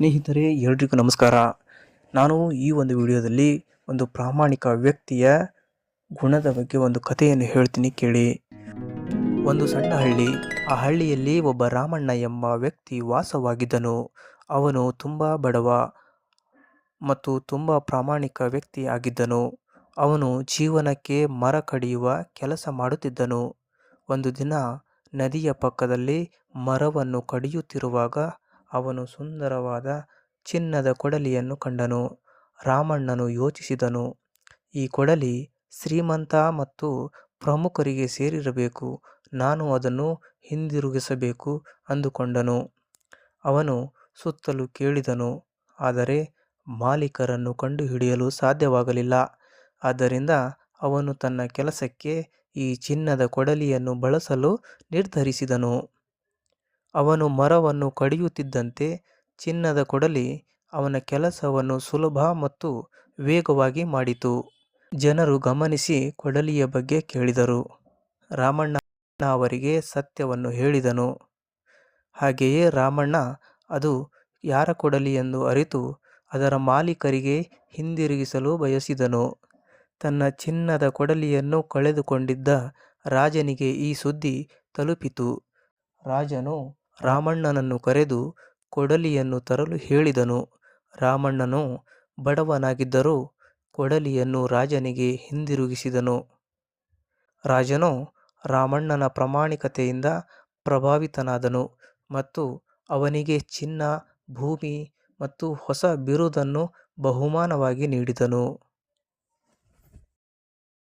ಸ್ನೇಹಿತರೆ, ಎಲ್ರಿಗೂ ನಮಸ್ಕಾರ. ನಾನು ಈ ಒಂದು ವಿಡಿಯೋದಲ್ಲಿ ಒಂದು ಪ್ರಾಮಾಣಿಕ ವ್ಯಕ್ತಿಯ ಗುಣದ ಬಗ್ಗೆ ಒಂದು ಕಥೆಯನ್ನು ಹೇಳ್ತೀನಿ ಕೇಳಿ. ಒಂದು ಸಣ್ಣ ಹಳ್ಳಿ. ಆ ಹಳ್ಳಿಯಲ್ಲಿ ಒಬ್ಬ ರಾಮಣ್ಣ ಎಂಬ ವ್ಯಕ್ತಿ ವಾಸವಾಗಿದ್ದನು. ಅವನು ತುಂಬ ಬಡವ ಮತ್ತು ತುಂಬ ಪ್ರಾಮಾಣಿಕ ವ್ಯಕ್ತಿ ಆಗಿದ್ದನು ಅವನು ಜೀವನಕ್ಕೆ ಮರ ಕಡಿಯುವ ಕೆಲಸ ಮಾಡುತ್ತಿದ್ದನು. ಒಂದು ದಿನ ನದಿಯ ಪಕ್ಕದಲ್ಲಿ ಮರವನ್ನು ಕಡಿಯುತ್ತಿರುವಾಗ ಅವನು ಸುಂದರವಾದ ಚಿನ್ನದ ಕೊಡಲಿಯನ್ನು ಕಂಡನು. ರಾಮಣ್ಣನು ಯೋಚಿಸಿದನು, ಈ ಕೊಡಲಿ ಶ್ರೀಮಂತ ಮತ್ತು ಪ್ರಮುಖರಿಗೆ ಸೇರಿರಬೇಕು, ನಾನು ಅದನ್ನು ಹಿಂದಿರುಗಿಸಬೇಕು ಅಂದುಕೊಂಡನು. ಅವನು ಸುತ್ತಲೂ ಕೇಳಿದನು, ಆದರೆ ಮಾಲೀಕರನ್ನು ಕಂಡುಹಿಡಿಯಲು ಸಾಧ್ಯವಾಗಲಿಲ್ಲ. ಆದ್ದರಿಂದ ಅವನು ತನ್ನ ಕೆಲಸಕ್ಕೆ ಈ ಚಿನ್ನದ ಕೊಡಲಿಯನ್ನು ಬಳಸಲು ನಿರ್ಧರಿಸಿದನು. ಅವನು ಮರವನ್ನು ಕಡಿಯುತ್ತಿದ್ದಂತೆ ಚಿನ್ನದ ಕೊಡಲಿ ಅವನ ಕೆಲಸವನ್ನು ಸುಲಭ ಮತ್ತು ವೇಗವಾಗಿ ಮಾಡಿತು. ಜನರು ಗಮನಿಸಿ ಕೊಡಲಿಯ ಬಗ್ಗೆ ಕೇಳಿದರು. ರಾಮಣ್ಣ ಅವರಿಗೆ ಸತ್ಯವನ್ನು ಹೇಳಿದನು. ಹಾಗೆಯೇ ರಾಮಣ್ಣ, ಅದು ಯಾರ ಕೊಡಲಿ ಎಂದು ಅರಿತು ಅದರ ಮಾಲೀಕರಿಗೆ ಹಿಂದಿರುಗಿಸಲು ಬಯಸಿದನು. ತನ್ನ ಚಿನ್ನದ ಕೊಡಲಿಯನ್ನು ಕಳೆದುಕೊಂಡಿದ್ದ ರಾಜನಿಗೆ ಈ ಸುದ್ದಿ ತಲುಪಿತು. ರಾಜನು ರಾಮಣ್ಣನನ್ನು ಕರೆದು ಕೊಡಲಿಯನ್ನು ತರಲು ಹೇಳಿದನು. ರಾಮಣ್ಣನು ಬಡವನಾಗಿದ್ದರೂ ಕೊಡಲಿಯನ್ನು ರಾಜನಿಗೆ ಹಿಂದಿರುಗಿಸಿದನು. ರಾಜನು ರಾಮಣ್ಣನ ಪ್ರಾಮಾಣಿಕತೆಯಿಂದ ಪ್ರಭಾವಿತನಾದನು ಮತ್ತು ಅವನಿಗೆ ಚಿನ್ನ, ಭೂಮಿ ಮತ್ತು ಹೊಸ ಬಿರುದನ್ನು ಬಹುಮಾನವಾಗಿ ನೀಡಿದನು.